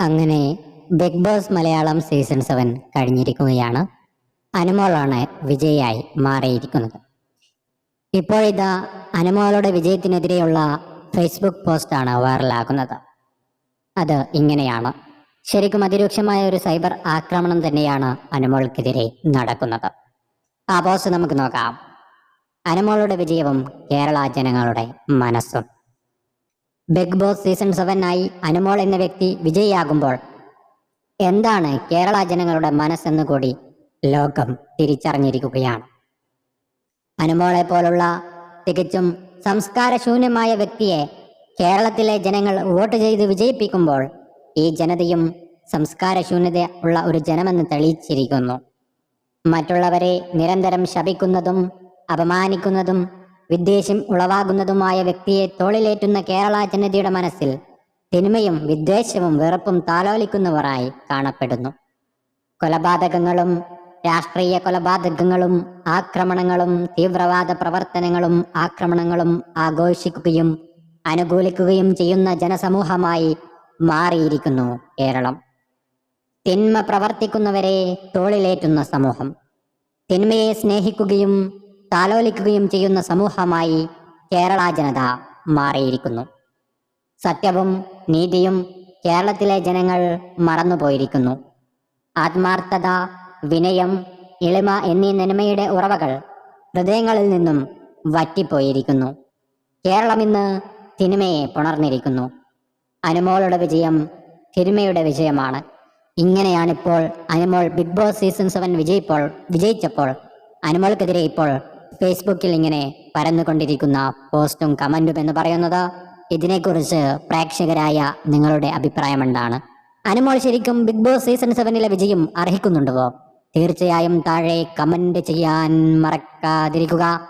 അങ്ങനെ Big Boss Malayalam season seven കഴിഞ്ഞിരിക്കുകയാണ്. അനുമോളാണ് വിജയിയായി മാറിയിരിക്കുന്നത്. ഇപ്പോഴിതാ അനുമോളുടെ വിജയത്തിനെതിരെയുള്ള ഫേസ്ബുക്ക് പോസ്റ്റാണ് വൈറലാകുന്നത്. അത് ഇങ്ങനെയാണ്. ശരിക്കും അതിരൂക്ഷമായ ഒരു സൈബർ ആക്രമണം തന്നെയാണ് അനുമോൾക്കെതിരെ നടക്കുന്നത്. ആ പോസ്റ്റ് നമുക്ക് നോക്കാം. അനുമോളുടെ വിജയവും കേരള ജനങ്ങളുടെ മനസ്സും. ബിഗ് ബോസ് സീസൺ സെവനായി അനുമോൾ എന്ന വ്യക്തി വിജയിയാകുമ്പോൾ എന്താണ് കേരള ജനങ്ങളുടെ മനസ്സെന്ന് കൂടി ലോകം തിരിച്ചറിഞ്ഞിരിക്കുകയാണ്. അനുമോളെ പോലുള്ള തികച്ചും സംസ്കാരശൂന്യമായ വ്യക്തിയെ കേരളത്തിലെ ജനങ്ങൾ വോട്ട് ചെയ്ത് വിജയിപ്പിക്കുമ്പോൾ ഈ ജനതയും സംസ്കാരശൂന്യത ഉള്ള ഒരു ജനമെന്ന് തെളിയിച്ചിരിക്കുന്നു. മറ്റുള്ളവരെ നിരന്തരം ശപിക്കുന്നതും അപമാനിക്കുന്നതും വിദ്വേഷം ഉളവാകുന്നതുമായ വ്യക്തിയെ തോളിലേറ്റുന്ന കേരള ജനതയുടെ മനസ്സിൽ തിന്മയും വിദ്വേഷവും വെറുപ്പും താലോലിക്കുന്നവരായി കാണപ്പെടുന്നു. കൊലപാതകങ്ങളും രാഷ്ട്രീയ കൊലപാതകങ്ങളും ആക്രമണങ്ങളും തീവ്രവാദ പ്രവർത്തനങ്ങളും ആക്രമണങ്ങളും ആഘോഷിക്കുകയും അനുകൂലിക്കുകയും ചെയ്യുന്ന ജനസമൂഹമായി മാറിയിരിക്കുന്നു കേരളം. തിന്മ പ്രവർത്തിക്കുന്നവരെ തോളിലേറ്റുന്ന സമൂഹം. തിന്മയെ സ്നേഹിക്കുകയും താലോലിക്കുകയും ചെയ്യുന്ന സമൂഹമായി കേരള ജനത മാറിയിരിക്കുന്നു. സത്യവും നീതിയും കേരളത്തിലെ ജനങ്ങൾ മറന്നുപോയിരിക്കുന്നു. ആത്മാർത്ഥത വിനയം എളിമ എന്നീ നന്മയുടെ ഉറവകൾ ഹൃദയങ്ങളിൽ നിന്നും വറ്റിപ്പോയിരിക്കുന്നു. കേരളം ഇന്ന് സിനിമയെ പുണർന്നിരിക്കുന്നു. അനുമോളുടെ വിജയം സിനിമയുടെ വിജയമാണ്. ഇങ്ങനെയാണിപ്പോൾ Anumol Big Boss season seven വിജയിപ്പോൾ വിജയിച്ചപ്പോൾ അനുമോൾക്കെതിരെ ഇപ്പോൾ ഫേസ്ബുക്കിൽ ഇങ്ങനെ പരന്നുകൊണ്ടിരിക്കുന്ന പോസ്റ്റും കമന്റും എന്ന് പറയുന്നത് ഇതിനെക്കുറിച്ച് പ്രേക്ഷകരായ നിങ്ങളുടെ അഭിപ്രായം എന്താണ് അനുമോൾ ശരിക്കും ബിഗ് ബോസ് സീസൺ സെവനിലെ വിജയം അർഹിക്കുന്നുണ്ടോ? തീർച്ചയായും താഴെ കമന്റ് ചെയ്യാൻ മറക്കാതിരിക്കുക.